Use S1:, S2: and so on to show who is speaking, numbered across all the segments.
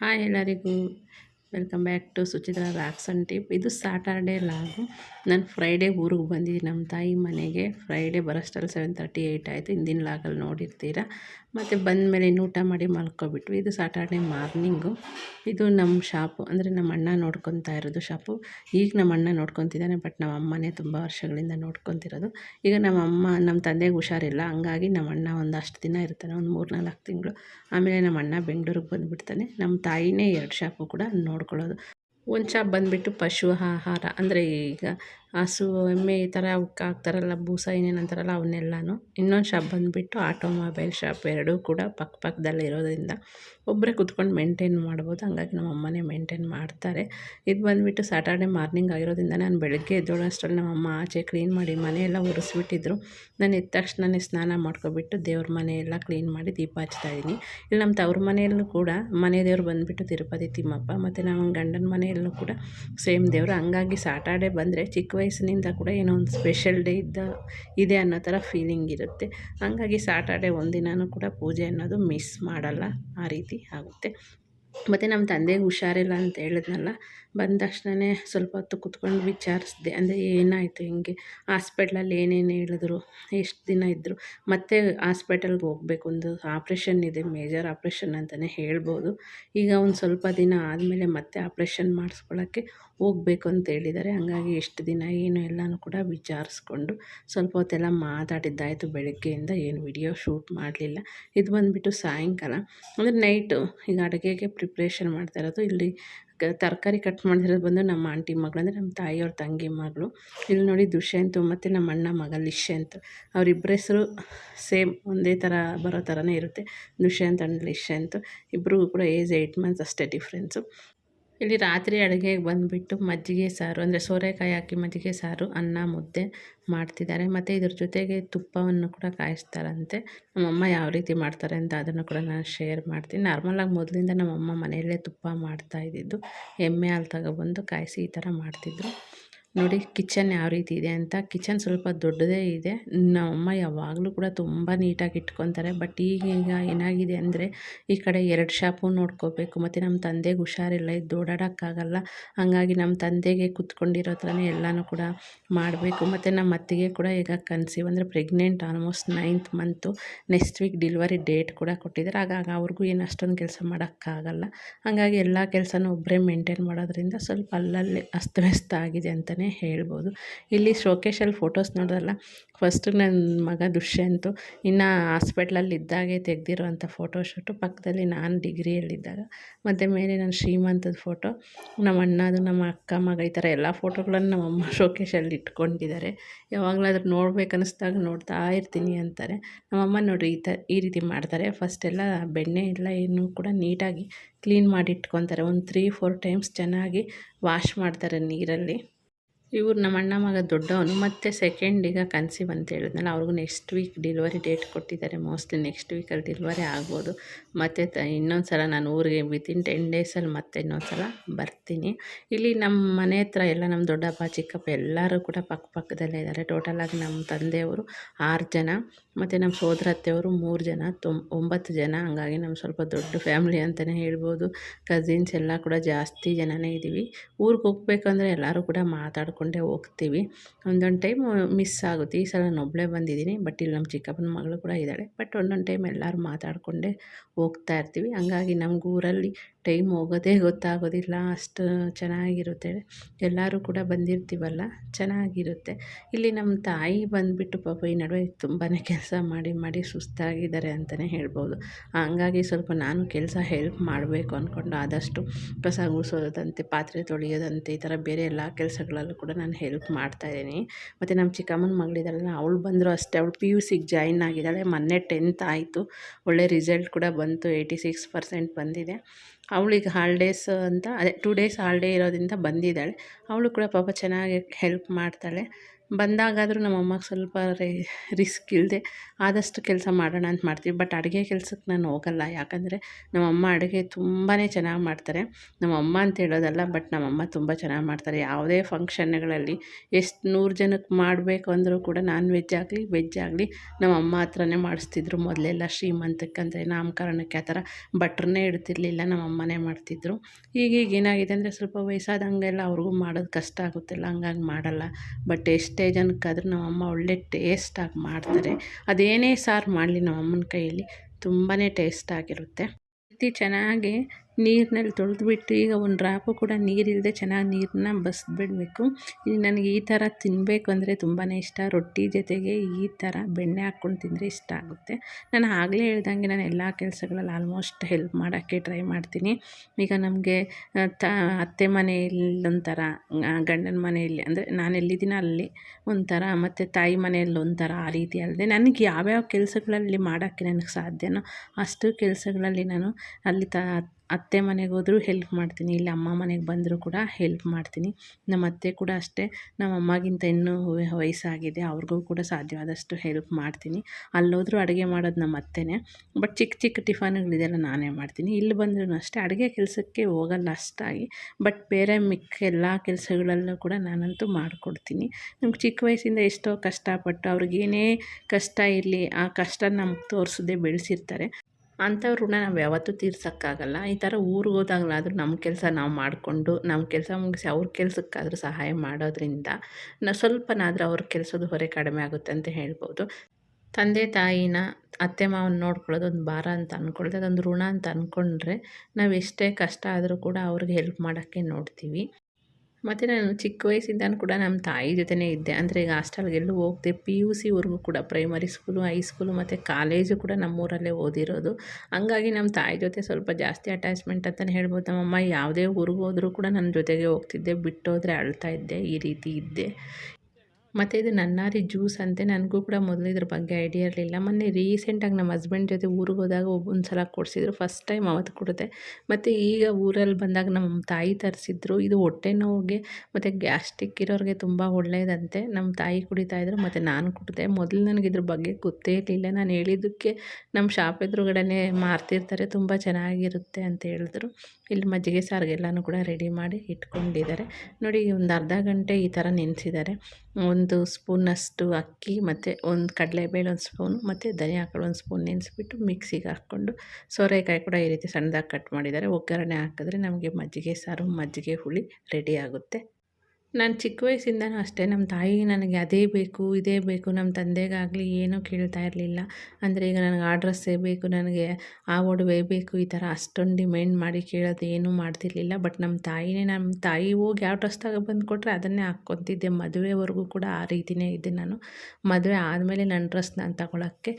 S1: Hi ಎಲ್ಲರಿಗೂ welcome back to Suchitra rocks and tip ಇದು Saturday ಲಾಗು ನಾನು ಫ್ರೈಡೇ ಊರಿಗೆ ಬಂದಿದ್ದೀನಿ. ನಮ್ಮ ತಾಯಿ ಮನೆಗೆ ಫ್ರೈಡೇ ಬರೋಷ್ಟರಲ್ಲಿ ಸೆವೆನ್ ತರ್ಟಿ ಏಯ್ಟ್ ಆಯಿತು. ಹಿಂದಿನ ಲಾಗಲ್ಲಿ ನೋಡಿರ್ತೀರ. ಮತ್ತು ಬಂದಮೇಲೆ ಇನ್ನು ಊಟ ಮಾಡಿ ಮಲ್ಕೊಬಿಟ್ವಿ. ಇದು ಸ್ಯಾಟರ್ಡೇ ಮಾರ್ನಿಂಗು ಇದು ನಮ್ಮ ಶಾಪು ಅಂದರೆ ನಮ್ಮ ಅಣ್ಣ ನೋಡ್ಕೊತಾ ಇರೋದು ಶಾಪು ಈಗ ನಮ್ಮ ಅಣ್ಣ ನೋಡ್ಕೊತಿದ್ದಾನೆ ಬಟ್ ನಮ್ಮ ಅಮ್ಮನೇ ತುಂಬ ವರ್ಷಗಳಿಂದ ನೋಡ್ಕೊತಿರೋದು. ಈಗ ನಮ್ಮ ಅಮ್ಮ ನಮ್ಮ ತಂದೆಗೆ ಹುಷಾರಿಲ್ಲ. ಹಂಗಾಗಿ ನಮ್ಮ ಅಣ್ಣ ಒಂದಷ್ಟು ದಿನ ಇರ್ತಾನೆ. ಒಂದು ಮೂರು ನಾಲ್ಕು ತಿಂಗಳು. ಆಮೇಲೆ ನಮ್ಮ ಅಣ್ಣ ಬೆಂಗಳೂರಿಗೆ ಬಂದುಬಿಡ್ತಾನೆ. ನಮ್ಮ ತಾಯಿನೇ ಎರಡು ಶಾಪು ಕೂಡ ನೋಡ್ಕೊಳ್ಳೋದು. ಒಂದು ಶಾಪ್ ಬಂದುಬಿಟ್ಟು ಪಶು ಆಹಾರ ಅಂದರೆ ಈಗ ಹಸು, ಎಮ್ಮೆ ಈ ಥರ ಅವಕ್ಕೆ ಹಾಕ್ತಾರಲ್ಲ ಬೂಸ ಏನೇನು ಅಂತಾರಲ್ಲ ಅವನ್ನೆಲ್ಲನೂ. ಇನ್ನೊಂದು ಶಾಪ್ ಬಂದುಬಿಟ್ಟು ಆಟೋಮೊಬೈಲ್ ಶಾಪ್ ಎರಡೂ ಕೂಡ ಪಕ್ಕ ಪಕ್ಕದಲ್ಲೇ ಇರೋದರಿಂದ ಒಬ್ಬರೇ ಕುತ್ಕೊಂಡು ಮೇಂಟೈನ್ ಮಾಡ್ಬೋದು. ಹಂಗಾಗಿ ನಮ್ಮ ಅಮ್ಮನೇ ಮೇಂಟೈನ್ ಮಾಡ್ತಾರೆ. ಇದು ಬಂದುಬಿಟ್ಟು ಸ್ಯಾಟರ್ಡೆ ಮಾರ್ನಿಂಗ್ ಆಗಿರೋದ್ರಿಂದ ನಾನು ಬೆಳಗ್ಗೆ ಎದ್ದೋಳಷ್ಟರಲ್ಲಿ ನಮ್ಮ ಅಮ್ಮ ಆಚೆ ಕ್ಲೀನ್ ಮಾಡಿ ಮನೆಯೆಲ್ಲ ಒರೆಸ್ಬಿಟ್ಟಿದ್ರು. ನಾನು ಎದ್ದ ತಕ್ಷಣನೇ ಸ್ನಾನ ಮಾಡ್ಕೊಬಿಟ್ಟು ದೇವ್ರ ಮನೆಯೆಲ್ಲ ಕ್ಲೀನ್ ಮಾಡಿ ದೀಪ ಹಚ್ತಾ ಇದ್ದೀನಿ. ಇಲ್ಲಿ ನಮ್ಮ ತವ್ರ ಮನೆಯಲ್ಲೂ ಕೂಡ, ಮನೆ ದೇವ್ರು ಬಂದುಬಿಟ್ಟು ತಿರುಪತಿ ತಿಮ್ಮಪ್ಪ, ಮತ್ತು ನಮ್ಮ ಗಂಡನ ಮನೆಯಲ್ಲೂ ಕೂಡ ಸೇಮ್ ದೇವರು. ಹಂಗಾಗಿ ಸ್ಯಾಟರ್ಡೆ ಬಂದರೆ ಚಿಕ್ಕ ವಯಸ್ಸಿನಿಂದ ಕೂಡ ಏನೋ ಒಂದು ಸ್ಪೆಷಲ್ ಡೇ ಇದ್ದ ಇದೆ ಅನ್ನೋ ಥರ ಫೀಲಿಂಗ್ ಇರುತ್ತೆ. ಹಂಗಾಗಿ ಸ್ಯಾಟರ್ಡೆ ಒಂದಿನವೂ ಕೂಡ ಪೂಜೆ ಅನ್ನೋದು ಮಿಸ್ ಮಾಡಲ್ಲ. ಆ ರೀತಿ ಆಗುತ್ತೆ. ಮತ್ತು ನಮ್ಮ ತಂದೆಗೆ ಹುಷಾರಿಲ್ಲ ಅಂತ ಹೇಳಿದ್ನಲ್ಲ. ಬಂದ ತಕ್ಷಣವೇ ಸ್ವಲ್ಪ ಹೊತ್ತು ಕುತ್ಕೊಂಡು ವಿಚಾರಿಸ್ದೆ. ಅಂದರೆ ಏನಾಯಿತು ಹಿಂಗೆ? ಹಾಸ್ಪಿಟ್ಲಲ್ಲಿ ಏನೇನು ಹೇಳಿದ್ರು? ಎಷ್ಟು ದಿನ ಇದ್ದರು ಮತ್ತೆ ಹಾಸ್ಪಿಟಲ್ಗೆ ಹೋಗ್ಬೇಕು. ಒಂದು ಆಪ್ರೇಷನ್ ಇದೆ ಮೇಜರ್ ಆಪ್ರೇಷನ್ ಅಂತಲೇ ಹೇಳ್ಬೋದು. ಈಗ ಒಂದು ಸ್ವಲ್ಪ ದಿನ ಆದಮೇಲೆ ಮತ್ತೆ ಆಪ್ರೇಷನ್ ಮಾಡಿಸ್ಕೊಳ್ಳೋಕ್ಕೆ ಹೋಗ್ಬೇಕು ಅಂತ ಹೇಳಿದ್ದಾರೆ. ಹಾಗಾಗಿ ಎಷ್ಟು ದಿನ ಏನು ಎಲ್ಲನೂ ಕೂಡ ವಿಚಾರಿಸ್ಕೊಂಡು ಸ್ವಲ್ಪ ಹೊತ್ತೆಲ್ಲ ಮಾತಾಡಿದ್ದಾಯಿತು ಬೆಳಗ್ಗೆಯಿಂದ. ಏನು ವಿಡಿಯೋ ಶೂಟ್ ಮಾಡಲಿಲ್ಲ. ಇದು ಬಂದುಬಿಟ್ಟು ಸಾಯಂಕಾಲ. ಅಂದರೆ ನೈಟು ಈಗ ಅಡುಗೆಗೆ ಪ್ರಿಪ್ರೇಷನ್ ಮಾಡ್ತಾ ಇರೋದು. ಇಲ್ಲಿ ತರಕಾರಿ ಕಟ್ ಮಾಡಿರೋದು ಬಂದು ನಮ್ಮ ಆಂಟಿ ಮಗಳು, ಅಂದರೆ ನಮ್ಮ ತಾಯಿಯವ್ರ ತಂಗಿ ಮಗಳು. ಇಲ್ಲಿ ನೋಡಿ ದುಷ್ಯಂತು ಮತ್ತು ನಮ್ಮ ಅಣ್ಣ ಮಗ ಲಿಶ್ಯಂತ್ ಅವರಿಬ್ಬರ ಹೆಸರು ಸೇಮ್, ಒಂದೇ ಥರ ಬರೋ ಥರನೇ ಇರುತ್ತೆ. ದುಷ್ಯಂತ್ ಅಂಡ್ ಲಿಶ್ಯಂತ್. ಇಬ್ಬರಿಗೂ ಕೂಡ ಏಜ್ ಏಯ್ಟ್ ಮಂತ್ಸ್ ಅಷ್ಟೇ ಡಿಫ್ರೆನ್ಸು ಇಲ್ಲಿ ರಾತ್ರಿ ಅಡುಗೆಗೆ ಬಂದುಬಿಟ್ಟು ಮಜ್ಜಿಗೆ ಸಾರು, ಅಂದರೆ ಸೋರೆಕಾಯಿ ಹಾಕಿ ಮಜ್ಜಿಗೆ ಸಾರು, ಅನ್ನ, ಮುದ್ದೆ ಮಾಡ್ತಿದ್ದಾರೆ. ಮತ್ತು ಇದ್ರ ಜೊತೆಗೆ ತುಪ್ಪವನ್ನು ಕೂಡ ಕಾಯಿಸ್ತಾರಂತೆ. ನಮ್ಮಮ್ಮ ಯಾವ ರೀತಿ ಮಾಡ್ತಾರೆ ಅಂತ ಅದನ್ನು ಕೂಡ ನಾನು ಶೇರ್ ಮಾಡ್ತೀನಿ. ನಾರ್ಮಲಾಗಿ ಮೊದಲಿಂದ ನಮ್ಮಮ್ಮ ಮನೆಯಲ್ಲೇ ತುಪ್ಪ ಮಾಡ್ತಾ ಇದ್ದಿದ್ದು. ಎಮ್ಮೆ ಹಾಲು ತಗೊಬಂದು ಕಾಯಿಸಿ ಈ ಥರ ಮಾಡ್ತಿದ್ರು. ನೋಡಿ ಕಿಚನ್ ಯಾವ ರೀತಿ ಇದೆ ಅಂತ. ಕಿಚನ್ ಸ್ವಲ್ಪ ದೊಡ್ಡದೇ ಇದೆ. ನಮ್ಮಮ್ಮ ಯಾವಾಗಲೂ ಕೂಡ ತುಂಬ ನೀಟಾಗಿ ಇಟ್ಕೊತಾರೆ. ಬಟ್ ಈಗೀಗ ಏನಾಗಿದೆ ಅಂದರೆ ಈ ಕಡೆ ಎರಡು ಶಾಪು ನೋಡ್ಕೋಬೇಕು. ಮತ್ತು ನಮ್ಮ ತಂದೆಗೆ ಹುಷಾರಿಲ್ಲ ಇದು ಓಡಾಡೋಕ್ಕಾಗಲ್ಲ. ಹಾಗಾಗಿ ನಮ್ಮ ತಂದೆಗೆ ಕುತ್ಕೊಂಡಿರೋ ಥರನೇ ಎಲ್ಲನೂ ಕೂಡ ಮಾಡಬೇಕು. ಮತ್ತು ನಮ್ಮ ಅತ್ತಿಗೆ ಕೂಡ ಈಗ ಕನ್ಸೀವ್ ಅಂದರೆ pregnant almost ninth month. Next week delivery date ಕೂಡ ಕೊಟ್ಟಿದ್ದಾರೆ. ಹಾಗಾಗಿ ಅವ್ರಿಗೂ ಏನು ಅಷ್ಟೊಂದು ಕೆಲಸ ಮಾಡೋಕ್ಕಾಗಲ್ಲ. ಹಾಗಾಗಿ ಎಲ್ಲ ಕೆಲಸನೂ ಒಬ್ಬರೇ ಮೇಂಟೈನ್ ಮಾಡೋದ್ರಿಂದ ಸ್ವಲ್ಪ ಅಲ್ಲಲ್ಲಿ ಅಸ್ತವ್ಯಸ್ತ ಆಗಿದೆ ಅಂತಲೇ ಹೇಳ್ಬೋದು. ಇಲ್ಲಿ ಶೋಕೇಶಲ್ಲಿ ಫೋಟೋಸ್ ನೋಡಿದ್ರಲ್ಲ ಫಸ್ಟ್ ನನ್ನ ಮಗ ದುಷ್ಯಂತು ಇನ್ನು ಹಾಸ್ಪಿಟ್ಲಲ್ಲಿ ಇದ್ದಾಗೆ ತೆಗೆದಿರೋಂಥ ಫೋಟೋ ಶೂಟು ಪಕ್ಕದಲ್ಲಿ ನಾನು ಡಿಗ್ರಿಯಲ್ಲಿದ್ದಾಗ ಮತ್ತು ಮೇಲೆ ನನ್ನ ಶ್ರೀಮಂತದ ಫೋಟೋ ನಮ್ಮ ಅಣ್ಣದು, ನಮ್ಮ ಅಕ್ಕ, ಮಗ, ಈ ಥರ ಎಲ್ಲ ಫೋಟೋಗಳನ್ನು ನಮ್ಮಮ್ಮ ಶೋಕೇಶಲ್ಲಿ ಇಟ್ಕೊಂಡಿದ್ದಾರೆ. ಯಾವಾಗಲಾದ್ರೂ ನೋಡ್ಬೇಕು ಅನ್ನಿಸ್ದಾಗ ನೋಡ್ತಾ ಇರ್ತೀನಿ ಅಂತಾರೆ. ನಮ್ಮಮ್ಮ ನೋಡಿ ಈ ಥರ ಈ ರೀತಿ ಮಾಡ್ತಾರೆ. ಫಸ್ಟೆಲ್ಲ ಬೆಣ್ಣೆ ಎಲ್ಲ ಏನು ಕೂಡ ನೀಟಾಗಿ ಕ್ಲೀನ್ ಮಾಡಿ ಇಟ್ಕೊತಾರೆ. ಒಂದು ತ್ರೀ ಫೋರ್ ಟೈಮ್ಸ್ ಚೆನ್ನಾಗಿ ವಾಶ್ ಮಾಡ್ತಾರೆ ನೀರಲ್ಲಿ. ಇವ್ರು ನಮ್ಮ ಅಣ್ಣ ಮಗ ದೊಡ್ಡವನು, ಮತ್ತು ಸೆಕೆಂಡ್ ಈಗ ಕನ್ಸೀವ್ ಅಂತ ಹೇಳಿದ್ನಲ್ಲ, ಅವ್ರಿಗೂ ನೆಕ್ಸ್ಟ್ ವೀಕ್ ಡಿಲ್ವರಿ ಡೇಟ್ ಕೊಟ್ಟಿದ್ದಾರೆ. ಮೋಸ್ಟ್ಲಿ ನೆಕ್ಸ್ಟ್ ವೀಕಲ್ಲಿ ಡಿಲ್ವರಿ ಆಗ್ಬೋದು. ಮತ್ತು ತ ಇನ್ನೊಂದು ಸಲ ನಾನು ಊರಿಗೆ ವಿತಿನ್ ಟೆನ್ ಡೇಸಲ್ಲಿ ಮತ್ತೆ ಇನ್ನೊಂದು ಸಲ ಬರ್ತೀನಿ. ಇಲ್ಲಿ ನಮ್ಮ ಮನೆ ಹತ್ರ ಎಲ್ಲ, ನಮ್ಮ ದೊಡ್ಡಪ್ಪ, ಚಿಕ್ಕಪ್ಪ ಎಲ್ಲರೂ ಕೂಡ ಪಕ್ಕ ಪಕ್ಕದಲ್ಲೇ ಇದ್ದಾರೆ. ಟೋಟಲಾಗಿ ನಮ್ಮ ತಂದೆಯವರು ಆರು ಜನ. ಮತ್ತು ನಮ್ಮ ಸೋದರತ್ತೆಯವರು ಮೂರು ಜನ, ತೊಂ, ಒಂಬತ್ತು ಜನ, ಹಂಗಾಗಿ ನಮ್ಮ ಸ್ವಲ್ಪ ದೊಡ್ಡ ಫ್ಯಾಮ್ಲಿ ಅಂತಲೇ ಹೇಳ್ಬೋದು. ಕಸಿನ್ಸ್ ಎಲ್ಲ ಕೂಡ ಜಾಸ್ತಿ ಜನನೇ ಇದ್ದೀವಿ ಊರಿಗೆ ಹೋಗ್ಬೇಕಂದ್ರೆ ಎಲ್ಲರೂ ಕೂಡ ಮಾತಾಡಿಕೊಂಡೇ ಹೋಗ್ತೀವಿ. ಒಂದೊಂದು ಟೈಮ್ ಮಿಸ್ ಆಗುತ್ತೆ. ಈ ಸಲ ಒಬ್ಬಳೇ ಬಂದಿದ್ದೀನಿ, ಬಟ್ ಇಲ್ಲಿ ನಮ್ಮ ಚಿಕ್ಕಪ್ಪನ ಮಗಳು ಕೂಡ ಇದ್ದಾಳೆ. ಬಟ್ ಒಂದೊಂದು ಟೈಮ್ ಎಲ್ಲರೂ ಮಾತಾಡಿಕೊಂಡೇ ಹೋಗ್ತಾ ಇರ್ತೀವಿ. ಹಂಗಾಗಿ ನಮ್ಗೆ ಊರಲ್ಲಿ ಟೈಮ್ ಹೋಗೋದೇ ಗೊತ್ತಾಗೋದಿಲ್ಲ, ಅಷ್ಟು ಚೆನ್ನಾಗಿರುತ್ತೆ. ಎಲ್ಲರೂ ಕೂಡ ಬಂದಿರ್ತೀವಲ್ಲ, ಚೆನ್ನಾಗಿರುತ್ತೆ. ಇಲ್ಲಿ ನಮ್ಮ ತಾಯಿ ಬಂದುಬಿಟ್ಟು ಪಾಪ ಈ ನಡುವೆ ತುಂಬಾ ಕೆಲಸ ಮಾಡಿ ಮಾಡಿ ಸುಸ್ತಾಗಿದ್ದಾರೆ ಅಂತಲೇ ಹೇಳ್ಬೋದು. ಹಂಗಾಗಿ ಸ್ವಲ್ಪ ನಾನು ಕೆಲಸ ಹೆಲ್ಪ್ ಮಾಡಬೇಕು ಅಂದ್ಕೊಂಡು ಆದಷ್ಟು ಕಸ ಗುಡಿಸೋದಂತೆ, ಪಾತ್ರೆ ತೊಳೆಯೋದಂತೆ, ಈ ಥರ ಬೇರೆ ಎಲ್ಲ ಕೆಲಸಗಳಲ್ಲೂ ಕೂಡ ನಾನು ಹೆಲ್ಪ್ ಮಾಡ್ತಾಯಿದ್ದೀನಿ ಮತ್ತು ನಮ್ಮ ಚಿಕ್ಕಮ್ಮನ ಮಗಳಿದ್ದಾಳಲ್ಲ, ಅವಳು ಬಂದರೂ ಅಷ್ಟೇ, ಅವಳು ಪಿ ಯು ಸಿಗೆ ಜಾಯಿನ್ ಆಗಿದ್ದಾಳೆ. ಮೊನ್ನೆ ಟೆಂತ್ ಆಯಿತು. ಒಳ್ಳೆ ರಿಸಲ್ಟ್ ಕೂಡ ಬಂತು ಏಯ್ಟಿ ಸಿಕ್ಸ್ ಪರ್ಸೆಂಟ್ ಬಂದಿದೆ. ಅವಳಿಗೆ ಹಾಲ್ಡೇಸ್ ಅಂತ, ಅದೇ ಟೂ ಡೇಸ್ ಹಾಲ್ಡೇ ಇರೋದ್ರಿಂದ ಬಂದಿದ್ದಾಳೆ. ಅವಳು ಕೂಡ ಪಾಪ ಚೆನ್ನಾಗಿ ಹೆಲ್ಪ್ ಮಾಡ್ತಾಳೆ. ಬಂದಾಗಾದರೂ ನಮ್ಮ ಅಮ್ಮಗೆ ಸ್ವಲ್ಪ ರೇ ರಿಸ್ಕ್ ಇಲ್ಲದೆ ಆದಷ್ಟು ಕೆಲಸ ಮಾಡೋಣ ಅಂತ ಮಾಡ್ತೀವಿ. ಬಟ್ ಅಡುಗೆ ಕೆಲ್ಸಕ್ಕೆ ನಾನು ಹೋಗಲ್ಲ. ಯಾಕಂದರೆ ನಮ್ಮಮ್ಮ ಅಡುಗೆ ತುಂಬಾ ಚೆನ್ನಾಗಿ ಮಾಡ್ತಾರೆ. ನಮ್ಮಮ್ಮ ಅಂತ ಹೇಳೋದಲ್ಲ ಬಟ್ ನಮ್ಮಮ್ಮ ತುಂಬ ಚೆನ್ನಾಗಿ ಮಾಡ್ತಾರೆ. ಯಾವುದೇ ಫಂಕ್ಷನ್ಗಳಲ್ಲಿ ಎಷ್ಟು ನೂರು ಜನಕ್ಕೆ ಮಾಡಬೇಕು ಅಂದರೂ ಕೂಡ ನಾನ್ ವೆಜ್ ಆಗಲಿ ವೆಜ್ ಆಗಲಿ ನಮ್ಮಮ್ಮ ಹತ್ರನೇ ಮಾಡಿಸ್ತಿದ್ರು ಮೊದಲೆಲ್ಲ. ಶ್ರೀಮಂತಕ್ಕಂದರೆ ನಾಮಕರಣಕ್ಕೆ ಆ ಥರ ಭಟ್ರನ್ನೇ ಇಡ್ತಿರ್ಲಿಲ್ಲ, ನಮ್ಮಮ್ಮನೇ ಮಾಡ್ತಿದ್ರು. ಈಗೀಗ ಏನಾಗಿದೆ ಅಂದರೆ ಸ್ವಲ್ಪ ವಯಸ್ಸಾದಂಗೆಲ್ಲ ಅವ್ರಿಗೂ ಮಾಡೋದು ಕಷ್ಟ ಆಗುತ್ತಿಲ್ಲ, ಹಂಗಾಗಿ ಮಾಡಲ್ಲ. ಬಟ್ ಎಷ್ಟೇ ಜನಕ್ಕಾದ್ರೂ ನಮ್ಮಮ್ಮ ಒಳ್ಳೆ ಟೇಸ್ಟಾಗಿ ಮಾಡ್ತಾರೆ. ಅದೇನೇ ಸಾರು ಮಾಡಲಿ ನಮ್ಮಮ್ಮನ ಕೈಯಲ್ಲಿ ತುಂಬಾ ಟೇಸ್ಟಾಗಿರುತ್ತೆ ಅತಿ ಚೆನ್ನಾಗಿ ನೀರಿನಲ್ಲಿ ತೊಳೆದ್ಬಿಟ್ಟು ಈಗ ಒಂದು ಡ್ರಾಪು ಕೂಡ ನೀರಿಲ್ಲದೆ ಚೆನ್ನಾಗಿ ನೀರನ್ನ ಬಸಿದ್ಬಿಡ್ಬೇಕು. ಇಲ್ಲಿ ನನಗೆ ಈ ಥರ ತಿನ್ನಬೇಕು ಅಂದರೆ ತುಂಬಾ ಇಷ್ಟ. ರೊಟ್ಟಿ ಜೊತೆಗೆ ಈ ಥರ ಬೆಣ್ಣೆ ಹಾಕ್ಕೊಂಡು ತಿಂದರೆ ಇಷ್ಟ ಆಗುತ್ತೆ. ನಾನು ಆಗಲೇ ಹೇಳ್ದಂಗೆ ನಾನು ಎಲ್ಲ ಕೆಲಸಗಳಲ್ಲಿ ಆಲ್ಮೋಸ್ಟ್ ಹೆಲ್ಪ್ ಮಾಡೋಕ್ಕೆ ಟ್ರೈ ಮಾಡ್ತೀನಿ. ಈಗ ನಮಗೆ ತ, ಅತ್ತೆ ಮನೆಯಲ್ಲಿ ಒಂಥರ ಗಂಡನ ಮನೆಯಲ್ಲಿ ಅಂದರೆ ನಾನು ಎಲ್ಲಿದ್ದೀನ ಅಲ್ಲಿ ಒಂಥರ ಮತ್ತು ತಾಯಿ ಮನೆಯಲ್ಲಿ ಒಂಥರ ಆ ರೀತಿ ಅಲ್ಲದೆ ನನಗೆ ಯಾವ್ಯಾವ ಕೆಲಸಗಳಲ್ಲಿ ಮಾಡೋಕ್ಕೆ ನನಗೆ ಸಾಧ್ಯನೋ ಅಷ್ಟು ಕೆಲಸಗಳಲ್ಲಿ ನಾನು ಅಲ್ಲಿ ತ ಅತ್ತೆ ಮನೆಗೆ ಹೋದರೂ ಹೆಲ್ಪ್ ಮಾಡ್ತೀನಿ, ಇಲ್ಲ ಅಮ್ಮ ಮನೆಗೆ ಬಂದರೂ ಕೂಡ ಹೆಲ್ಪ್ ಮಾಡ್ತೀನಿ. ನಮ್ಮ ಅತ್ತೆ ಕೂಡ ಅಷ್ಟೇ, ನಮ್ಮ ಅಮ್ಮಗಿಂತ ಇನ್ನೂ ವಯಸ್ಸಾಗಿದೆ, ಅವ್ರಿಗೂ ಕೂಡ ಸಾಧ್ಯವಾದಷ್ಟು ಹೆಲ್ಪ್ ಮಾಡ್ತೀನಿ. ಅಲ್ಲೋದ್ರೂ ಅಡುಗೆ ಮಾಡೋದು ನಮ್ಮ ಅತ್ತೆನೇ ಬಟ್ ಚಿಕ್ಕ ಚಿಕ್ಕ ಟಿಫನ್ಗಳಿದೆಲ್ಲ ನಾನೇ ಮಾಡ್ತೀನಿ. ಇಲ್ಲಿ ಬಂದ್ರೂ ಅಷ್ಟೇ, ಅಡುಗೆ ಕೆಲಸಕ್ಕೆ ಹೋಗಲ್ಲ ಅಷ್ಟಾಗಿ ಬಟ್ ಬೇರೆ ಮಿಕ್ಕ ಎಲ್ಲ ಕೆಲಸಗಳಲ್ಲೂ ಕೂಡ ನಾನಂತೂ ಮಾಡಿಕೊಡ್ತೀನಿ. ನಮ್ಗೆ ಚಿಕ್ಕ ವಯಸ್ಸಿಂದ ಎಷ್ಟೋ ಕಷ್ಟಪಟ್ಟು ಅವ್ರಿಗೇನೇ ಕಷ್ಟ ಇರಲಿ, ಆ ಕಷ್ಟ ನಮ್ಗೆ ತೋರಿಸದೆ ಬೆಳೆಸಿರ್ತಾರೆ. ಅಂಥವ್ರ ಋಣ ನಾವು ಯಾವತ್ತೂ ತೀರ್ಸೋಕ್ಕಾಗಲ್ಲ. ಈ ಥರ ಊರಿಗೆ ಹೋದಾಗಲಾದರೂ ನಮ್ಮ ಕೆಲಸ ನಾವು ಮಾಡಿಕೊಂಡು, ನಮ್ಮ ಕೆಲಸ ಮುಗಿಸಿ ಅವ್ರ ಕೆಲಸಕ್ಕಾದರೂ ಸಹಾಯ ಮಾಡೋದ್ರಿಂದ ನಾವು ಸ್ವಲ್ಪನಾದರೂ ಅವ್ರ ಕೆಲಸದ ಹೊರೆ ಕಡಿಮೆ ಆಗುತ್ತೆ ಅಂತ ಹೇಳ್ಬೋದು. ತಂದೆ, ತಾಯಿನ ಅತ್ತೆ ಮಾವನ ನೋಡ್ಕೊಳ್ಳೋದು ಒಂದು ಭಾರ ಅಂತ ಅಂದ್ಕೊಳ್ಳೋದು ಅದೊಂದು ಋಣ ಅಂತ ಅಂದ್ಕೊಂಡ್ರೆ ನಾವು ಎಷ್ಟೇ ಕಷ್ಟ ಆದರೂ ಕೂಡ ಅವ್ರಿಗೆ ಹೆಲ್ಪ್ ಮಾಡೋಕ್ಕೆ ನೋಡ್ತೀವಿ. ಮತ್ತು ನಾನು ಚಿಕ್ಕ ವಯಸ್ಸಿಂದನೂ ಕೂಡ ನಮ್ಮ ತಾಯಿ ಜೊತೆನೇ ಇದ್ದೆ. ಅಂದರೆ ಈಗ ಹಾಸ್ಟೆಲ್ಗೆಲ್ಲೂ ಹೋಗ್ದೆ ಪಿ ಯು ಸಿವರೆಗೂ ಕೂಡ ಪ್ರೈಮರಿ ಸ್ಕೂಲು ಹೈ ಸ್ಕೂಲು ಮತ್ತು ಕಾಲೇಜು ಕೂಡ ನಮ್ಮೂರಲ್ಲೇ ಓದಿರೋದು. ಹಂಗಾಗಿ ನಮ್ಮ ತಾಯಿ ಜೊತೆ ಸ್ವಲ್ಪ ಜಾಸ್ತಿ ಅಟ್ಯಾಚ್ಮೆಂಟ್ ಅಂತಲೇ ಹೇಳ್ಬೋದು. ನಮ್ಮಮ್ಮ ಯಾವುದೇ ಊರಿಗೆ ಹೋದರೂ ಕೂಡ ನನ್ನ ಜೊತೆಗೆ ಹೋಗ್ತಿದ್ದೆ, ಬಿಟ್ಟೋದ್ರೆ ಅಳ್ತಾ ಇದ್ದೆ, ಈ ರೀತಿ ಇದ್ದೆ. ಮತ್ತು ಇದು ನನ್ನಾರಿ ಜ್ಯೂಸ್ ಅಂತೆ, ನನಗೂ ಕೂಡ ಮೊದಲು ಇದ್ರ ಬಗ್ಗೆ ಐಡಿಯಾ ಇರಲಿಲ್ಲ. ಮೊನ್ನೆ ರೀಸೆಂಟಾಗಿ ನಮ್ಮ ಹಸ್ಬೆಂಡ್ ಜೊತೆ ಊರಿಗೆ ಹೋದಾಗ ಒಂದು ಸಲ ಕೊಡಿಸಿದ್ರು ಫಸ್ಟ್ ಟೈಮ್ ಅವತ್ತು ಕೊಡುತ್ತೆ. ಮತ್ತು ಈಗ ಊರಲ್ಲಿ ಬಂದಾಗ ನಮ್ಮ ತಾಯಿ ತರಿಸಿದ್ರು, ಇದು ಹೊಟ್ಟೆ ನೋವಿಗೆ ಮತ್ತು ಗ್ಯಾಸ್ಟಿಕ್ ಇರೋರಿಗೆ ತುಂಬ ಒಳ್ಳೆಯದಂತೆ ನಮ್ಮ ತಾಯಿ ಕುಡಿತಾ ಇದ್ರು, ಮತ್ತು ನಾನು ಕುಡಿದೆ. ಮೊದಲು ನನಗೆ ಇದ್ರ ಬಗ್ಗೆ ಗೊತ್ತೇ ಇರಲಿಲ್ಲ. ನಾನು ಹೇಳಿದ್ದಕ್ಕೆ ನಮ್ಮ ಶಾಪ್ ಎದುರುಗಡೆ ಮಾರ್ತಿರ್ತಾರೆ, ತುಂಬ ಚೆನ್ನಾಗಿರುತ್ತೆ ಅಂತ ಹೇಳಿದ್ರು. ಇಲ್ಲಿ ಮಜ್ಜಿಗೆ ಸಾರಿಗೆಲ್ಲನೂ ಕೂಡ ರೆಡಿ ಮಾಡಿ ಇಟ್ಕೊಂಡಿದ್ದಾರೆ. ನೋಡಿ ಒಂದು ಅರ್ಧ ಗಂಟೆ ಈ ಥರ ನೆನೆಸಿದ್ದಾರೆ. ಒಂದು ಸ್ಪೂನಷ್ಟು ಅಕ್ಕಿ, ಮತ್ತು ಒಂದು ಕಡಲೆಬೇಳೆ ಒಂದು ಸ್ಪೂನು ಮತ್ತು ಹಾಕೊಂಡು ಒಂದು ಸ್ಪೂನ್ ನೆನೆಸ್ಬಿಟ್ಟು ಮಿಕ್ಸಿಗೆ ಹಾಕ್ಕೊಂಡು ಸೋರೆಕಾಯಿ ಕೂಡ ಈ ರೀತಿ ಸಣ್ಣದಾಗಿ ಕಟ್ ಮಾಡಿದ್ದಾರೆ. ಒಗ್ಗರಣೆ ಹಾಕಿದ್ರೆ ನಮಗೆ ಮಜ್ಜಿಗೆ ಸಾರು, ಮಜ್ಜಿಗೆ ಹುಳಿ ರೆಡಿ ಆಗುತ್ತೆ. ನಾನು ಚಿಕ್ಕ ವಯಸ್ಸಿಂದನೂ ಅಷ್ಟೇ ನಮ್ಮ ತಾಯಿ ನನಗೆ ಅದೇ ಬೇಕು, ಇದೇ ಬೇಕು ನಮ್ಮ ತಂದೆಗಾಗಲಿ ಏನೂ ಕೇಳ್ತಾ ಇರಲಿಲ್ಲ. ಅಂದರೆ ಈಗ ನನಗೆ ಆ ಡ್ರೆಸ್ಸೇ ಬೇಕು, ನನಗೆ ಆ ಒಡವೆ ಬೇಕು, ಈ ಥರ ಅಷ್ಟೊಂದು ಡಿಮ್ಯಾಂಡ್ ಮಾಡಿ ಕೇಳೋದು ಏನೂ ಮಾಡ್ತಿರ್ಲಿಲ್ಲ. ಬಟ್ ನಮ್ಮ ತಾಯಿನೇ ನಮ್ಮ ತಾಯಿ ಹೋಗಿ ಯಾವ ಡ್ರೆಸ್ ಬಂದು ಕೊಟ್ಟರೆ ಅದನ್ನೇ ಹಾಕ್ಕೊತಿದ್ದೆ. ಮದುವೆವರೆಗೂ ಕೂಡ ಆ ರೀತಿಯೇ ಇದ್ದೆ ನಾನು. ಮದುವೆ ಆದಮೇಲೆ ನನ್ನ ಡ್ರೆಸ್ ನಾನು ತಗೊಳ್ಳೋಕ್ಕೆ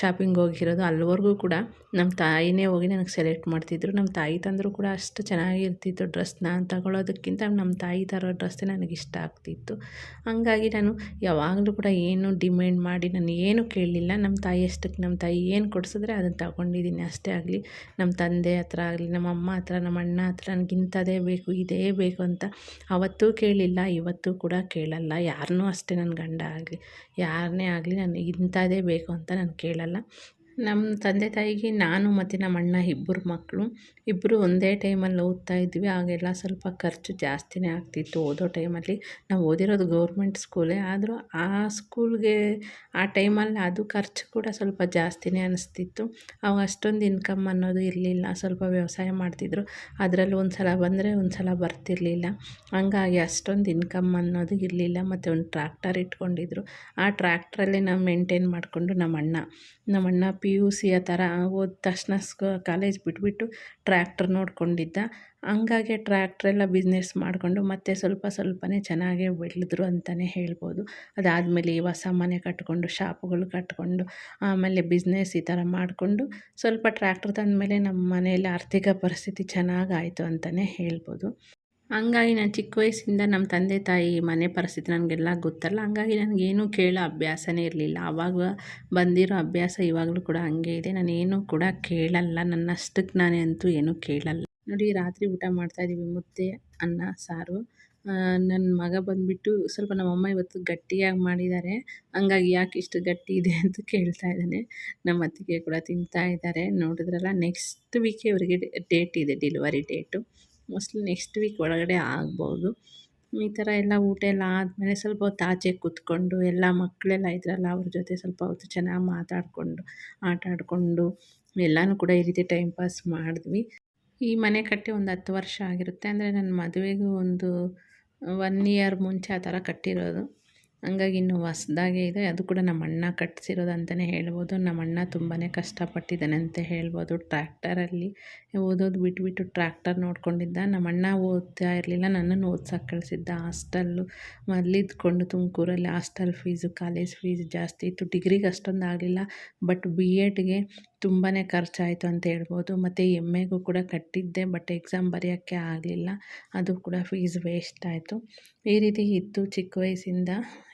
S1: ಶಾಪಿಂಗ್ ಹೋಗಿರೋದು ಅಲ್ಲಿವರೆಗೂ ಕೂಡ. ನಮ್ಮ ತಾಯಿನೇ ಹೋಗಿ ನನಗೆ ಸೆಲೆಕ್ಟ್ ಮಾಡ್ತಿದ್ರು. ನಮ್ಮ ತಾಯಿ ತಂದರೂ ಕೂಡ ಅಷ್ಟು ಚೆನ್ನಾಗಿರ್ತಿತ್ತು ಡ್ರೆಸ್ ನಾನು ತಗೊಳ್ಳೋದಕ್ಕಿಂತ ನಮ್ಮ ತಾಯಿ ತರೋ ಡ್ರೆಸ್ಸೇ ಇಷ್ಟ ಆಗ್ತಿತ್ತು. ಹಂಗಾಗಿ ನಾನು ಯಾವಾಗಲೂ ಕೂಡ ಏನು ಡಿಮ್ಯಾಂಡ್ ಮಾಡಿ ನಾನು ಏನು ಕೇಳಲಿಲ್ಲ, ನಮ್ಮ ತಾಯಿ ಅಷ್ಟಕ್ಕೆ ನಮ್ಮ ತಾಯಿ ಏನು ಕೊಡಿಸಿದ್ರೆ ಅದನ್ನು ತಗೊಂಡಿದ್ದೀನಿ. ಅಷ್ಟೇ ಆಗಲಿ, ನಮ್ಮ ತಂದೆ ಹತ್ರ ಆಗಲಿ, ನಮ್ಮ ಅಮ್ಮ ಹತ್ರ, ನಮ್ಮ ಅಣ್ಣ ಹತ್ರ ನನಗೆ ಇಂಥದ್ದೇ ಬೇಕು, ಇದೇ ಬೇಕು ಅಂತ ಅವತ್ತೂ ಕೇಳಿಲ್ಲ, ಇವತ್ತೂ ಕೂಡ ಕೇಳಲ್ಲ. ಯಾರನ್ನೂ ಅಷ್ಟೇ ನನ್ನ ಗಂಡ ಆಗಲಿ, ಯಾರನ್ನೇ ಆಗಲಿ ನಾನು ಇಂಥದೇ ಬೇಕು ಅಂತ ನಾನು ಕೇಳಲ್ಲ. ನಮ್ಮ ತಂದೆ ತಾಯಿಗೆ ನಾನು ಮತ್ತು ನಮ್ಮ ಅಣ್ಣ ಇಬ್ಬರು ಮಕ್ಕಳು, ಇಬ್ಬರು ಒಂದೇ ಟೈಮಲ್ಲಿ ಓದ್ತಾ ಇದ್ವಿ. ಆಗೆಲ್ಲ ಸ್ವಲ್ಪ ಖರ್ಚು ಜಾಸ್ತಿನೇ ಆಗ್ತಿತ್ತು ಓದೋ ಟೈಮಲ್ಲಿ. ನಾವು ಓದಿರೋದು ಗೌರ್ಮೆಂಟ್ ಸ್ಕೂಲೇ. ಆದರೂ ಆ ಸ್ಕೂಲ್ಗೆ ಆ ಟೈಮಲ್ಲಿ ಅದು ಖರ್ಚು ಕೂಡ ಸ್ವಲ್ಪ ಜಾಸ್ತಿನೇ ಅನಿಸ್ತಿತ್ತು. ಅವಾಗ ಅಷ್ಟೊಂದು ಇನ್ಕಮ್ ಅನ್ನೋದು ಇರಲಿಲ್ಲ. ಸ್ವಲ್ಪ ವ್ಯವಸಾಯ ಮಾಡ್ತಿದ್ರು. ಅದರಲ್ಲಿ ಒಂದು ಸಲ ಬಂದರೆ ಒಂದು ಸಲ ಬರ್ತಿರಲಿಲ್ಲ. ಹಂಗಾಗಿ ಅಷ್ಟೊಂದು ಇನ್ಕಮ್ ಅನ್ನೋದು ಇರಲಿಲ್ಲ. ಮತ್ತು ಒಂದು ಟ್ರ್ಯಾಕ್ಟರ್ ಇಟ್ಕೊಂಡಿದ್ರು. ಆ ಟ್ರ್ಯಾಕ್ಟ್ರಲ್ಲೇ ನಾವು ಮೇಂಟೈನ್ ಮಾಡಿಕೊಂಡು ನಮ್ಮ ಅಣ್ಣ ನಮ್ಮ ಅಣ್ಣ ಪಿ ಯು ಸಿ ಆ ಥರ ಹೋದ ತಕ್ಷಣ ಸ್ಕ ಕಾಲೇಜ್ ಬಿಟ್ಬಿಟ್ಟು ಟ್ರ್ಯಾಕ್ಟ್ರ್ ನೋಡ್ಕೊಂಡಿದ್ದ. ಹಂಗಾಗಿ ಟ್ರ್ಯಾಕ್ಟ್ರೆಲ್ಲ ಬಿಸ್ನೆಸ್ ಮಾಡಿಕೊಂಡು ಮತ್ತೆ ಸ್ವಲ್ಪ ಸ್ವಲ್ಪನೇ ಚೆನ್ನಾಗೇ ಬೆಳೆದ್ರು ಅಂತಲೇ ಹೇಳ್ಬೋದು. ಅದಾದಮೇಲೆ ಈ ಹೊಸ ಮನೆ ಕಟ್ಕೊಂಡು, ಶಾಪ್ಗಳು ಕಟ್ಕೊಂಡು, ಆಮೇಲೆ ಬಿಸ್ನೆಸ್ ಈ ಥರ ಮಾಡಿಕೊಂಡು ಸ್ವಲ್ಪ ಟ್ರ್ಯಾಕ್ಟ್ರ್ ತಂದಮೇಲೆ ನಮ್ಮ ಮನೆಯಲ್ಲಿ ಆರ್ಥಿಕ ಪರಿಸ್ಥಿತಿ ಚೆನ್ನಾಗಾಯಿತು ಅಂತಲೇ ಹೇಳ್ಬೋದು. ಹಂಗಾಗಿ ನಾನು ಚಿಕ್ಕ ವಯಸ್ಸಿಂದ ನಮ್ಮ ತಂದೆ ತಾಯಿ ಮನೆ ಪರಿಸ್ಥಿತಿ ನನಗೆಲ್ಲ ಗೊತ್ತಲ್ಲ, ಹಂಗಾಗಿ ನನಗೇನು ಕೇಳೋ ಅಭ್ಯಾಸನೇ ಇರಲಿಲ್ಲ. ಆವಾಗ ಬಂದಿರೋ ಅಭ್ಯಾಸ ಇವಾಗಲೂ ಕೂಡ ಹಂಗೆ ಇದೆ. ನಾನು ಕೂಡ ಕೇಳಲ್ಲ, ನನ್ನಷ್ಟಕ್ಕೆ ನಾನೇ ಅಂತೂ ಏನೂ ಕೇಳಲ್ಲ. ನೋಡಿ, ರಾತ್ರಿ ಊಟ ಮಾಡ್ತಾಯಿದ್ದೀವಿ ಮುದ್ದೆ, ಅನ್ನ, ಸಾರು. ನನ್ನ ಮಗ ಬಂದುಬಿಟ್ಟು ಸ್ವಲ್ಪ ನಮ್ಮಮ್ಮ ಇವತ್ತು ಗಟ್ಟಿಯಾಗಿ ಮಾಡಿದ್ದಾರೆ. ಹಂಗಾಗಿ ಯಾಕೆ ಇಷ್ಟು ಗಟ್ಟಿ ಇದೆ ಅಂತ ಕೇಳ್ತಾ ಇದ್ದಾನೆ. ನಮ್ಮ ಅತ್ತಿಗೆ ಕೂಡ ತಿಂತಾ ಇದ್ದಾರೆ. ನೋಡಿದ್ರಲ್ಲ, ನೆಕ್ಸ್ಟ್ ವೀಕೆ ಅವರಿಗೆ ಡೇಟ್ ಇದೆ delivery date mostly next week ಒಳಗಡೆ ಆಗ್ಬೋದು. ಈ ಥರ ಎಲ್ಲ ಊಟ ಎಲ್ಲ ಆದಮೇಲೆ ಸ್ವಲ್ಪ ಹೊತ್ತು ಆಚೆ ಕೂತ್ಕೊಂಡು ಎಲ್ಲ ಮಕ್ಕಳೆಲ್ಲ ಇದ್ರಲ್ಲ ಅವ್ರ ಜೊತೆ ಸ್ವಲ್ಪ ಹೊತ್ತು ಚೆನ್ನಾಗಿ ಮಾತಾಡಿಕೊಂಡು, ಆಟ ಆಡಿಕೊಂಡು ಎಲ್ಲನೂ ಕೂಡ ಈ ರೀತಿ ಟೈಮ್ ಪಾಸ್ ಮಾಡಿದ್ವಿ. ಈ ಮನೆ ಕಟ್ಟಿ ಒಂದು ಹತ್ತು ವರ್ಷ ಆಗಿರುತ್ತೆ. ಅಂದರೆ ನನ್ನ ಮದುವೆಗೂ ಒಂದು ಒನ್ ಇಯರ್ ಮುಂಚೆ ಆ ಥರ ಕಟ್ಟಿರೋದು. ಹಂಗಾಗಿ ಇನ್ನೂ ಹೊಸ್ದಾಗೇ ಇದೆ. ಅದು ಕೂಡ ನಮ್ಮ ಅಣ್ಣ ಕಟ್ಸಿರೋದು ಅಂತಲೇ ಹೇಳ್ಬೋದು. ನಮ್ಮ ಅಣ್ಣ ತುಂಬಾ ಕಷ್ಟಪಟ್ಟಿದ್ದಾನೆ ಅಂತ ಹೇಳ್ಬೋದು. ಟ್ರ್ಯಾಕ್ಟರಲ್ಲಿ ಓದೋದು ಬಿಟ್ಬಿಟ್ಟು ಟ್ರ್ಯಾಕ್ಟರ್ ನೋಡ್ಕೊಂಡಿದ್ದ. ನಮ್ಮ ಅಣ್ಣ ಓದ್ತಾ ಇರಲಿಲ್ಲ. ನನ್ನನ್ನು ಓದ್ಸಕ್ಕೆ ಕಳಿಸಿದ್ದ. ಹಾಸ್ಟೆಲ್ಲು ಮೊದಲಿದ್ಕೊಂಡು ತುಮಕೂರಲ್ಲಿ ಹಾಸ್ಟೆಲ್ ಫೀಸು, ಕಾಲೇಜ್ ಫೀಸ್ ಜಾಸ್ತಿ ಇತ್ತು. ಡಿಗ್ರಿಗೆ ಅಷ್ಟೊಂದು ಆಗಲಿಲ್ಲ ಬಟ್ ಬಿ ಎಡ್ಗೆ ತುಂಬಾ ಖರ್ಚಾಯಿತು ಅಂತ ಹೇಳ್ಬೋದು. ಮತ್ತು ಎಂ ಎಗೂ ಕೂಡ ಕಟ್ಟಿದ್ದೆ ಬಟ್ ಎಕ್ಸಾಮ್ ಬರೆಯೋಕ್ಕೆ ಆಗಲಿಲ್ಲ. ಅದು ಕೂಡ ಫೀಸ್ ವೇಸ್ಟ್ ಆಯಿತು. ಈ ರೀತಿ ಇತ್ತು ಚಿಕ್ಕ ವಯಸ್ಸಿಂದ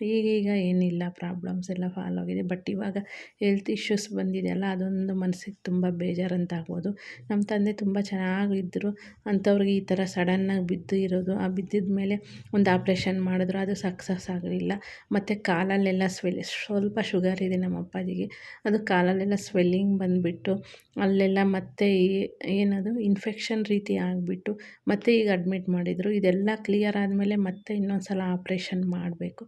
S1: ಈಗೀಗ ಏನಿಲ್ಲ ಪ್ರಾಬ್ಲಮ್ಸ್ ಎಲ್ಲ ಫಾಲೋ ಆಗಿದೆ ಬಟ್ ಇವಾಗ ಹೆಲ್ತ್ ಇಶ್ಯೂಸ್ ಬಂದಿದೆಯಲ್ಲ, ಅದೊಂದು ಮನಸ್ಸಿಗೆ ತುಂಬ ಬೇಜಾರಂತ ಆಗ್ಬೋದು ನಮ್ಮ ತಂದೆ ತುಂಬ ಚೆನ್ನಾಗಿದ್ದರು ಅಂಥವ್ರಿಗೆ ಈ ಥರ ಸಡನ್ನಾಗಿ ಬಿದ್ದು ಇರೋದು, ಆ ಬಿದ್ದಿದ ಮೇಲೆ ಒಂದು ಆಪ್ರೇಷನ್ ಮಾಡಿದ್ರು, ಅದು ಸಕ್ಸಸ್ ಆಗಲಿಲ್ಲ. ಮತ್ತು ಕಾಲಲ್ಲೆಲ್ಲ ಸ್ವೆಲ್ ಸ್ವಲ್ಪ ಶುಗರ್ ಇದೆ ನಮ್ಮ ಅಪ್ಪಾಜಿಗೆ ಅದು ಕಾಲಲ್ಲೆಲ್ಲ ಸ್ವೆಲ್ಲಿಂಗ್ ಬಂದು ಬಂದುಬಿಟ್ಟು ಅಲ್ಲೆಲ್ಲ ಮತ್ತೆ ಏನದು ಇನ್ಫೆಕ್ಷನ್ ರೀತಿ ಆಗಿಬಿಟ್ಟು ಮತ್ತೆ ಈಗ ಅಡ್ಮಿಟ್ ಮಾಡಿದರು. ಇದೆಲ್ಲ ಕ್ಲಿಯರ್ ಆದಮೇಲೆ ಮತ್ತೆ ಇನ್ನೊಂದು ಸಲ ಆಪ್ರೇಷನ್ ಮಾಡಬೇಕು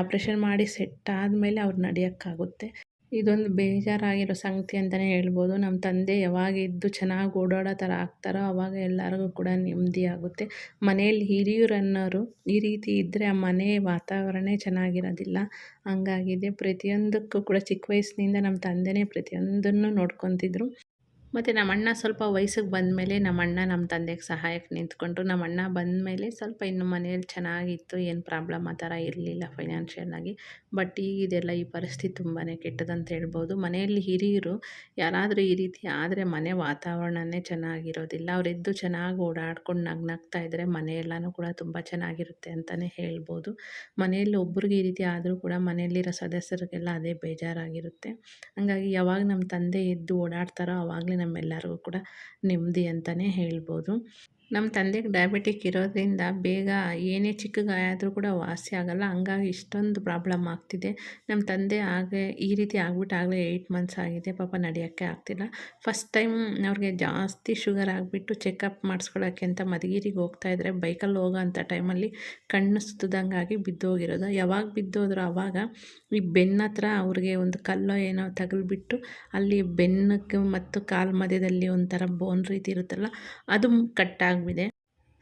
S1: ಆಪ್ರೇಷನ್ ಮಾಡಿ ಸೆಟ್ ಆದಮೇಲೆ ಅವ್ರು ನಡೆಯೋಕ್ಕಾಗುತ್ತೆ. ಇದೊಂದು ಬೇಜಾರಾಗಿರೋ ಸಂಗತಿ ಅಂತಲೇ ಹೇಳ್ಬೋದು. ನಮ್ಮ ತಂದೆ ಯಾವಾಗ ಇದ್ದು ಚೆನ್ನಾಗಿ ಓಡಾಡೋ ಥರ ಆಗ್ತಾರೋ ಆವಾಗ ಎಲ್ಲರಿಗೂ ಕೂಡ ನೆಮ್ಮದಿ ಆಗುತ್ತೆ. ಮನೆಯಲ್ಲಿ ಹಿರಿಯರು ಅನ್ನೋರು ಈ ರೀತಿ ಇದ್ದರೆ ಆ ಮನೆ ವಾತಾವರಣ ಚೆನ್ನಾಗಿರೋದಿಲ್ಲ. ಹಂಗಾಗಿದೆ. ಪ್ರತಿಯೊಂದಕ್ಕೂ ಕೂಡ ಚಿಕ್ಕ ವಯಸ್ಸಿನಿಂದ ನಮ್ಮ ತಂದೆಯೇ ಪ್ರತಿಯೊಂದನ್ನು ನೋಡ್ಕೊತಿದ್ರು. ಮತ್ತು ನಮ್ಮ ಅಣ್ಣ ಸ್ವಲ್ಪ ವಯಸ್ಸಿಗೆ ಬಂದಮೇಲೆ ನಮ್ಮ ಅಣ್ಣ ನಮ್ಮ ತಂದೆಗೆ ಸಹಾಯಕ್ಕೆ ನಿಂತ್ಕೊಂಡ್ರು ನಮ್ಮ ಅಣ್ಣ ಬಂದಮೇಲೆ ಸ್ವಲ್ಪ ಇನ್ನು ಮನೇಲಿ ಚೆನ್ನಾಗಿತ್ತು, ಏನು ಪ್ರಾಬ್ಲಮ್ ಆ ಥರ ಇರಲಿಲ್ಲ ಫೈನಾನ್ಷಿಯಲಾಗಿ ಬಟ್ ಈಗಿದೆಲ್ಲ ಈ ಪರಿಸ್ಥಿತಿ ತುಂಬಾ ಕೆಟ್ಟದಂತ ಹೇಳ್ಬೋದು. ಮನೆಯಲ್ಲಿ ಹಿರಿಯರು ಯಾರಾದರೂ ಈ ರೀತಿ ಆದರೆ ಮನೆ ವಾತಾವರಣನೇ ಚೆನ್ನಾಗಿರೋದಿಲ್ಲ. ಅವರೆದ್ದು ಚೆನ್ನಾಗಿ ಓಡಾಡ್ಕೊಂಡು ನಗ್ನಗ್ತಾ ಇದ್ದರೆ ಮನೆಯೆಲ್ಲನೂ ಕೂಡ ತುಂಬ ಚೆನ್ನಾಗಿರುತ್ತೆ ಅಂತಲೇ ಹೇಳ್ಬೋದು. ಮನೆಯಲ್ಲಿ ಒಬ್ರಿಗೆ ಈ ರೀತಿ ಆದರೂ ಕೂಡ ಮನೆಯಲ್ಲಿರೋ ಸದಸ್ಯರಿಗೆಲ್ಲ ಅದೇ ಬೇಜಾರಾಗಿರುತ್ತೆ. ಹಾಗಾಗಿ ಯಾವಾಗ ನಮ್ಮ ತಂದೆ ಎದ್ದು ಓಡಾಡ್ತಾರೋ ಆವಾಗಲೇ ನಮ್ಮೆಲ್ಲರಿಗೂ ಕೂಡ ನೆಮ್ಮದಿ ಅಂತಲೇ ಹೇಳ್ಬೋದು. ನಮ್ಮ ತಂದೆಗೆ ಡಯಾಬಿಟಿಕ್ ಇರೋದ್ರಿಂದ ಬೇಗ ಏನೇ ಚಿಕ್ಕ ಗಾಯ ಆದರೂ ಕೂಡ ವಾಸಿ ಆಗೋಲ್ಲ. ಹಂಗಾಗಿ ಇಷ್ಟೊಂದು ಪ್ರಾಬ್ಲಮ್ ಆಗ್ತಿದೆ. ನಮ್ಮ ತಂದೆ ಹಾಗೆ ಈ ರೀತಿ ಆಗ್ಬಿಟ್ಟು ಆಗಲೇ ಏಯ್ಟ್ ಮಂತ್ಸ್ ಆಗಿದೆ. ಪಾಪ ನಡೆಯೋಕ್ಕೆ ಆಗ್ತಿಲ್ಲ. ಫಸ್ಟ್ ಟೈಮ್ ಅವ್ರಿಗೆ ಜಾಸ್ತಿ ಶುಗರ್ ಆಗಿಬಿಟ್ಟು ಚೆಕಪ್ ಮಾಡಿಸ್ಕೊಳ್ಳೋಕ್ಕೆ ಅಂತ ಮಧುಗಿರಿಗೆ ಹೋಗ್ತಾಯಿದ್ರೆ ಬೈಕಲ್ಲಿ ಹೋಗೋ ಅಂಥ ಟೈಮಲ್ಲಿ ಕಣ್ಣು ಸುತ್ತದಂಗಾಗಿ ಬಿದ್ದೋಗಿರೋದು. ಯಾವಾಗ ಬಿದ್ದೋದ್ರೂ ಆವಾಗ ಈ ಬೆನ್ನ ಹತ್ರ ಅವ್ರಿಗೆ ಒಂದು ಕಲ್ಲೋ ಏನೋ ತಗಲ್ಬಿಟ್ಟು ಅಲ್ಲಿ ಬೆನ್ನಕ್ಕೆ ಮತ್ತು ಕಾಲು ಮಧ್ಯದಲ್ಲಿ ಒಂಥರ ಬೋನ್ ರೀತಿ ಇರುತ್ತಲ್ಲ, ಅದು ಕಟ್ಟಾಗಿ ಆಗಿದೆ.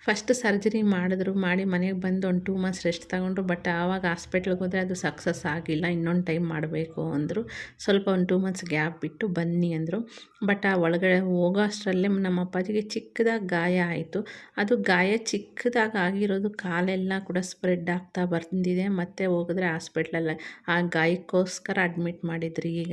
S1: ಫಸ್ಟ್ ಸರ್ಜರಿ ಮಾಡಿದ್ರು, ಮಾಡಿ ಮನೆಗೆ ಬಂದು ಒಂದು ಟೂ ಮಂತ್ಸ್ ರೆಸ್ಟ್ ತಗೊಂಡ್ರು ಬಟ್ ಆವಾಗ ಹಾಸ್ಪಿಟ್ಲ್ಗೆ ಹೋದರೆ ಅದು ಸಕ್ಸಸ್ ಆಗಿಲ್ಲ, ಇನ್ನೊಂದು ಟೈಮ್ ಮಾಡಬೇಕು ಅಂದರು. ಸ್ವಲ್ಪ ಒಂದು ಟೂ ಮಂತ್ಸ್ ಗ್ಯಾಪ್ ಬಿಟ್ಟು ಬನ್ನಿ ಅಂದರು. ಬಟ್ ಆ ಒಳಗಡೆ ಹೋಗೋ ಅಷ್ಟರಲ್ಲೇ ನಮ್ಮ ಅಪ್ಪಾಜಿಗೆ ಚಿಕ್ಕದಾಗಿ ಗಾಯ ಆಯಿತು. ಅದು ಗಾಯ ಚಿಕ್ಕದಾಗಿ ಆಗಿರೋದು ಕಾಲೆಲ್ಲ ಕೂಡ ಸ್ಪ್ರೆಡ್ ಆಗ್ತಾ ಬಂದಿದೆ. ಮತ್ತೆ ಹೋಗಿದ್ರೆ ಹಾಸ್ಪಿಟ್ಲಲ್ಲಿ ಆ ಗಾಯಕ್ಕೋಸ್ಕರ ಅಡ್ಮಿಟ್ ಮಾಡಿದ್ರಿ ಈಗ.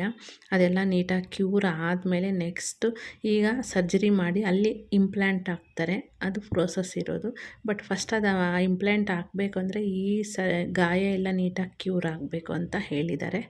S1: ಅದೆಲ್ಲ ನೀಟಾಗಿ ಕ್ಯೂರ್ ಆದಮೇಲೆ ನೆಕ್ಸ್ಟು ಈಗ ಸರ್ಜರಿ ಮಾಡಿ ಅಲ್ಲಿ ಇಂಪ್ಲ್ಯಾಂಟ್ ಹಾಕ್ತಾರೆ. ಅದು ಪ್ರೋಸೆಸ್ ಇರೋದು. ಬಟ್ ಫಸ್ಟ್ ಅದು ಇಂಪ್ಲ್ಯಾಂಟ್ ಹಾಕಬೇಕು ಅಂದರೆ ಈ ಸ ಗಾಯ ಎಲ್ಲ ನೀಟಾಗಿ ಕ್ಯೂರ್ ಆಗಬೇಕು ಅಂತ ಹೇಳಿದ್ದಾರೆ.